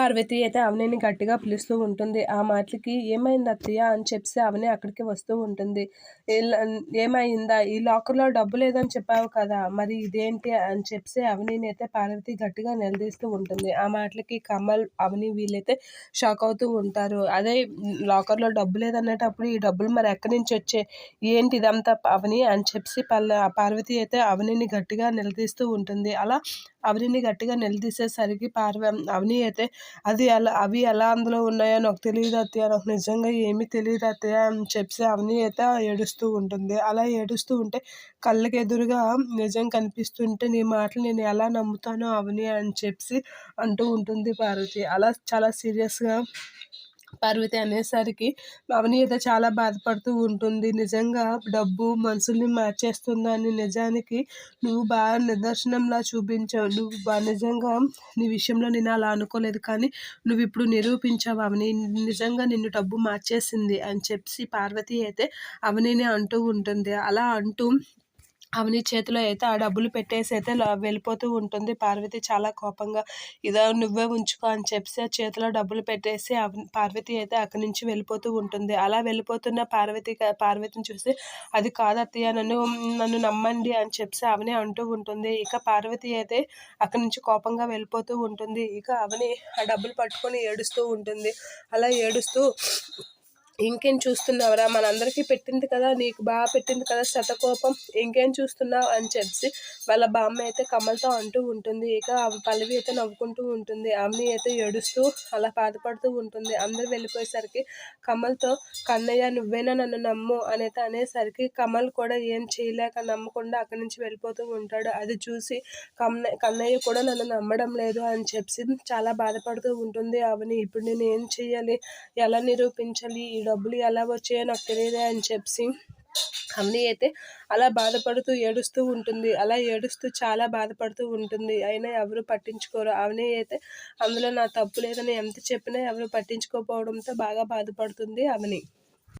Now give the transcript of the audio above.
పార్వతి అయితే అవనిని గట్టిగా పిలుస్తూ ఉంటుంది. ఆ మాటలకి ఏమైంది అత్తయ్య? అని చెప్పి అవని అక్కడికి వస్తూ ఉంటుంది. ఏమైందా? ఈ లాకర్లో డబ్బు లేదని చెప్పావు కదా మరి ఇదేంటి? అని చెప్పి అవనిని అయితే పార్వతి గట్టిగా నిలదీస్తూ ఉంటుంది. ఆ మాటలకి కమల్ అవని వీళ్ళైతే షాక్ అవుతూ ఉంటారు. అదే లాకర్లో డబ్బు లేదనేటప్పుడు ఈ డబ్బులు మరి ఎక్కడి నుంచి వచ్చే ఏంటి ఇదంతా? అవని అని చెప్పి పల్ల పార్వతి అయితే అవనిని గట్టిగా నిలదీస్తూ ఉంటుంది. అలా అవనిని గట్టిగా నిలదీసేసరికి పార్వ అవని అయితే అది అలా అవి ఎలా అందులో ఉన్నాయో నాకు తెలియదు అత్తయ్య. నాకు నిజంగా ఏమీ తెలియదు అత్తయ్య. అని చెప్పి అవన్నీ అయితే ఏడుస్తూ ఉంటుంది. అలా ఏడుస్తూ ఉంటే కళ్ళకి ఎదురుగా నిజం కనిపిస్తుంటే నీ మాటలు నేను ఎలా నమ్ముతానో అవని అని చెప్పి అంటూ ఉంటుంది పార్వతి. అలా చాలా సీరియస్గా పార్వతి అనేసరికి అవని అయితే చాలా బాధపడుతూ ఉంటుంది. నిజంగా డబ్బు మనసుల్ని మార్చేస్తుందని నిజానికి నువ్వు బాగా నిదర్శనంలా చూపించావు. నువ్వు బాగా నిజంగా నీ విషయంలో నేను అలా అనుకోలేదు కానీ నువ్వు ఇప్పుడు నిరూపించావు అవని నిజంగా నిన్ను డబ్బు మార్చేసింది అని చెప్పి పార్వతి అయితే అవనిని అంటూ ఉంటుంది. అలా అంటూ అవని చేతిలో అయితే ఆ డబ్బులు పెట్టేసి అయితే వెళ్ళిపోతూ ఉంటుంది. పార్వతి చాలా కోపంగా ఇదో నువ్వే ఉంచుకో అని చెప్పి ఆ చేతిలో డబ్బులు పెట్టేసి అవ పార్వతి అయితే అక్కడి నుంచి వెళ్ళిపోతూ ఉంటుంది. అలా వెళ్ళిపోతున్న పార్వతి పార్వతిని చూసి అది కాదు అత్తయ్య నన్ను నన్ను నమ్మండి అని చెప్పి అవని అంటూ ఉంటుంది. ఇక పార్వతి అయితే అక్కడి నుంచి కోపంగా వెళ్ళిపోతూ ఉంటుంది. ఇక అవని ఆ డబ్బులు పట్టుకొని ఏడుస్తూ ఉంటుంది. అలా ఏడుస్తూ ఇంకేం చూస్తున్నావురా? మనందరికీ పెట్టింది కదా నీకు బాగా పెట్టింది కదా శతకోపం ఇంకేం చూస్తున్నావు? అని చెప్పి వాళ్ళ బామ్మ అయితే కమల్తో అంటూ ఉంటుంది. ఇక ఆమె పల్లవి అయితే నవ్వుకుంటూ ఉంటుంది. ఆమెని అయితే ఏడుస్తూ అలా బాధపడుతూ ఉంటుంది. అందరూ వెళ్ళిపోయేసరికి కమల్తో కన్నయ్య నువ్వేనా నన్ను నమ్ము? అనేది అనేసరికి కమల్ కూడా ఏం చేయలేక నమ్మకుండా అక్కడి నుంచి వెళ్ళిపోతూ ఉంటాడు. అది చూసి కన్నయ్య కన్నయ్య కూడా నన్ను నమ్మడం లేదు అని చెప్పి చాలా బాధపడుతూ ఉంటుంది. అవని ఇప్పుడు నేను ఏం చేయాలి ఎలా నిరూపించాలి? ఈ డబ్బులు ఎలా వచ్చాయో నాకు తెలియదే అని చెప్పి అమ్ని అయితే అలా బాధపడుతూ ఏడుస్తూ ఉంటుంది. అలా ఏడుస్తూ చాలా బాధపడుతూ ఉంటుంది. అయినా ఎవరు పట్టించుకోరు. అవని అయితే అందులో నా తప్పు లేదని ఎంత చెప్పినా ఎవరు పట్టించుకోకపోవడంతో బాగా బాధపడుతుంది అవని